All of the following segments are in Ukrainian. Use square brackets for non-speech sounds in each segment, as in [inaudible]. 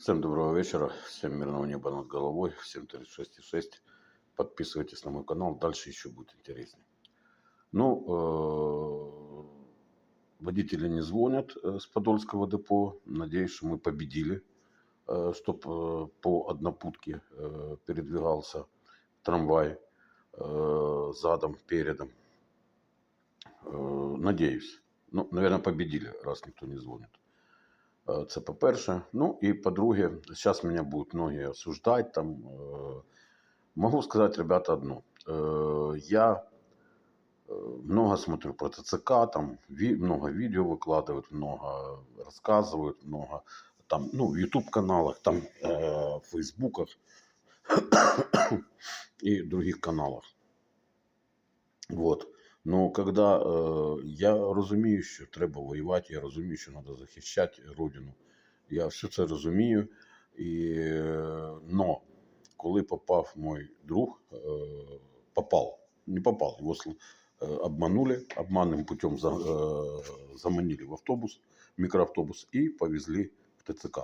Всем доброго вечера, всем мирного неба над головой, всем 36,6. Подписывайтесь на мой канал, дальше еще будет интереснее. Ну, э, водители не звонят э, с Подольского депо. Надеюсь, что мы победили, чтобы по однопутке э, передвигался трамвай э, задом, передом. Э, Надеюсь. Ну, наверное, победили, раз никто не звонит. Е, Це по-перше. Ну і по-друге, зараз мене будуть многие осуждать. Там, е, могу сказать, ребята, одно. Е, Я е, много смотрю про ТЦК, там ви- много видео выкладывают, много рассказывают, много там, ну, в YouTube каналах, там э, в Фейсбуках [coughs] и других каналах. Вот. Ну, когда е, я розумію, що треба воювати, я розумію, що треба захищати родину. Я все це розумію. І, е, но коли попав мой друг, е, попав, не попав, його сл- е, обманули, обманним путем за, е, заманили в автобус, мікроавтобус і повезли в ТЦК.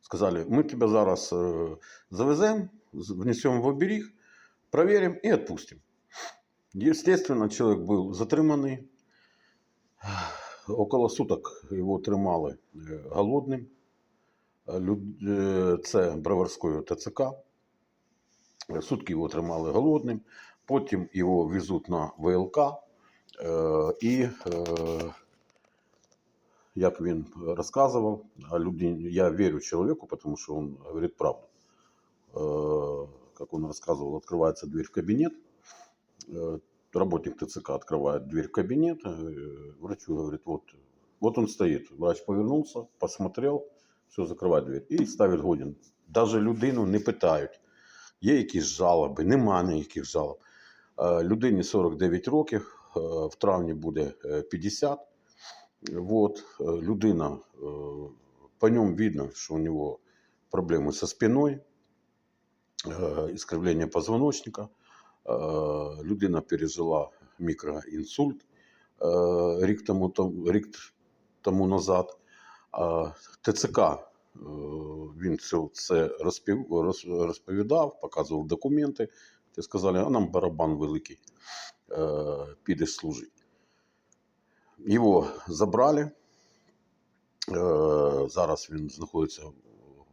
Сказали, ми тебе зараз е, завеземо, з- внесемо в оберіг, проверим і відпустимо. Естественно, человек был затриманий. Около суток його тримали е, голодним. Е, люд- е, Це Броварською ТЦК. Е, Сутки його тримали голодним. Потім його везуть на ВЛК. Е, І, е, як він розказував, а людині, я вірю чоловіку, тому що він говорить правду. Е, Как он рассказывал, открывается дверь в кабинет, Э, работник ТЦК открывает дверь в кабинет, э, врачу говорит, вот, вот он стоит. Врач повернулся, посмотрел, все, закриває дверь і ставить годин. Даже людину не питають, є якісь жалоби, нема ніяких жалоб. Е, Людині 49 років, е, в травні буде е, 50. Вот, е, людина, е, по ньому видно, що у нього проблеми со спиною, искривлення позвоночника. Е, людина пережила мікроінсульт е, рік тому, рік тому назад. ТЦК е, він це розповідав, показував документи. Ти сказали, а нам барабан великий, е, підеш служити. Його забрали. Е, Зараз він знаходиться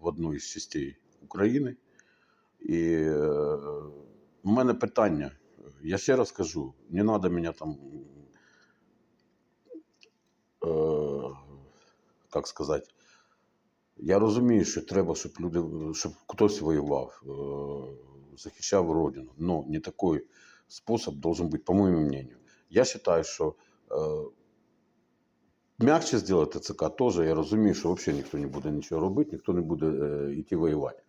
в одній з частей України. І е, у мене питання. Я ще раз кажу, не треба мене там, е, як сказати, я розумію, що треба, щоб люди, щоб хтось воював, е, захищав родину. Но не такий спосіб должен бути, по моєму мнению. Я вважаю, що е, м'якше зробити ТЦК теж, я розумію, що взагалі ніхто не буде нічого робити, ніхто не буде е, йти воювати.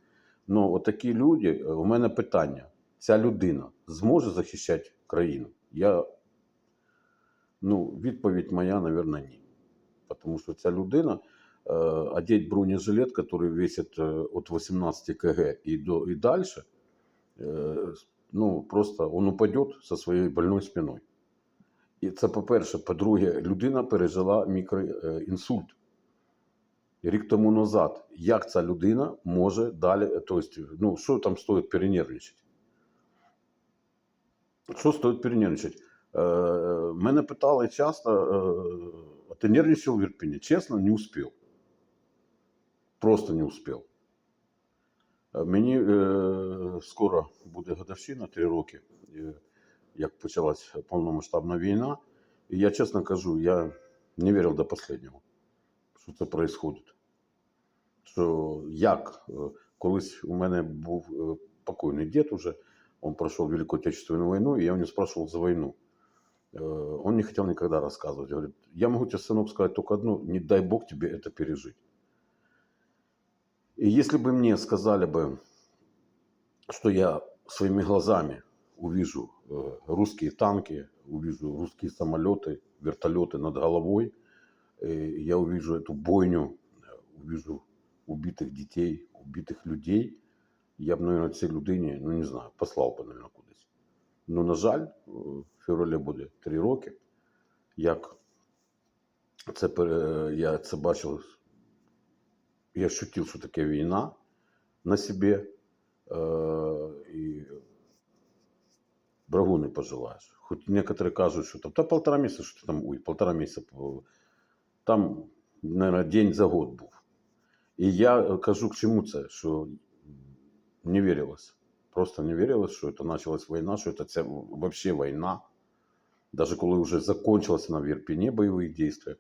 Ну, отакі люди, е, у мене питання. Ця людина зможе захищати країну? Я, ну, відповідь моя, мабуть, ні. Тому що ця людина е, одеть бронежилет, який весить е, від 18 кг і, до, і далі, е, ну, просто він упаде зі своєю больною спиною. І це по-перше. По-друге, людина пережила мікроінсульт рік тому назад. Як ця людина може далі, тобто, ну, що там стоїть перенервничати? Що стоїть перенервничати? Е, мене питали часто, е, а ти нервничав в Ірпіні? Чесно, не успів. Просто не успів. Е, Мені е, скоро буде годовщина, три роки, е, як почалась повномасштабна війна. І я чесно кажу, я не вірив до останнього, що це відбувається. Що як е, колись у мене був е, покойний дід уже, он прошел Великую Отечественную войну, и я у него спрашивал за войну. Э, Он не хотел никогда рассказывать. Говорит, я могу тебе, сынок, сказать только одно, не дай Бог тебе это пережить. И если бы мне сказали бы, что я своими глазами увижу э, русские танки, увижу русские самолеты, вертолеты над головой, э, я увижу эту бойню, увижу убитых детей, убитых людей, я б, наверное, цій людині, ну не знаю, послав би, наверное, кудись. Ну, на жаль, е, в февралі буде три роки, як це, пере- я це бачив я ощутил, что такое война на себе. Э, и врагу не пожелаешь. Хоть некоторые кажут, что там, да полтора месяца, что там, ой, полтора месяца, по- там, наверное, день за год був. І я е, кажу, к чему це, що не вірилось. Просто не вірилось, що це почалась що це, це взагалі війна. Даже коли вже закончилась на в Ірпіні бойові дії, все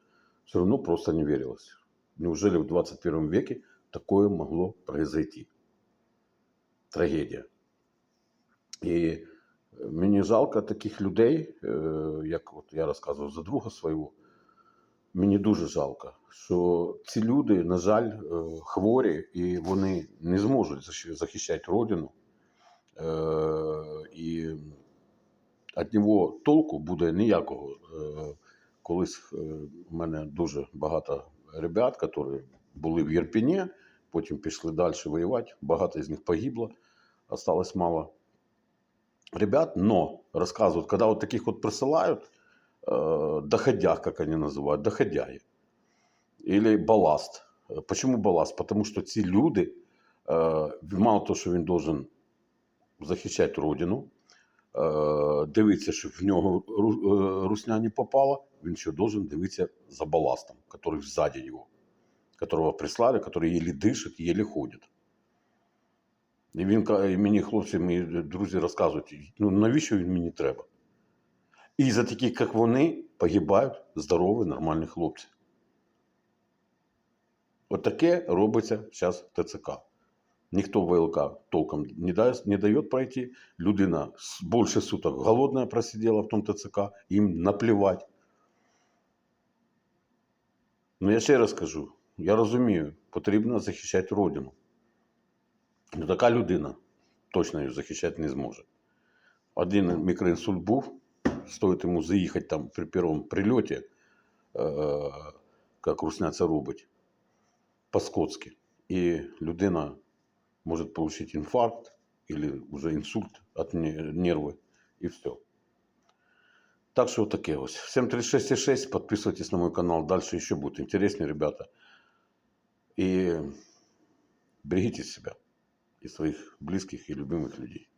равно просто не верилось. Неужели в 21 веке такое могло произойти? Трагедія. І мені жалко таких людей, як от я розказував за друга свого. Мені дуже жалко, що ці люди, на жаль, е, хворі і вони не зможуть захищати родину. Е, І від нього толку буде ніякого. Е, Колись у мене дуже багато ребят, які були в Єрпіні, потім пішли далі воювати. Багато з них погибло, осталось мало ребят, но рассказывают, когда вот таких вот присылают, э, доходяг, как они называют, доходяги, или балласт. Э, Почему балласт? Потому что ці люди, э, мало того, що він должен захищати родину, е, дивитися, щоб в нього ру- е, русня не попала, він ще должен дивитися за баластом, який ззаді його, которого прислали, який єлі дишить, єлі ходить. І він ка- і мені хлопці, мої друзі розказують, ну навіщо він мені треба? І за таких, як вони, погибають здорові, нормальні хлопці. От таке робиться зараз ТЦК. Ніхто ВЛК толком не дає, не дає пройти. Людина більше суток голодна просиділа в тому ТЦК, їм наплівати. Ну я ще раз кажу, я розумію, потрібно захищати родину. Ну, така людина точно її захищати не зможе. Один мікроінсульт був, стоїть йому заїхати там при першому прильоті, е, як русня це робить, по-скотськи. І людина може отримати інфаркт или уже інсульт від нерви, і все. Так що таке ось. 736,6, подписывайтесь на мой канал, дальше еще будет интереснее, ребята. И берегите себя и своих близких и любимых людей.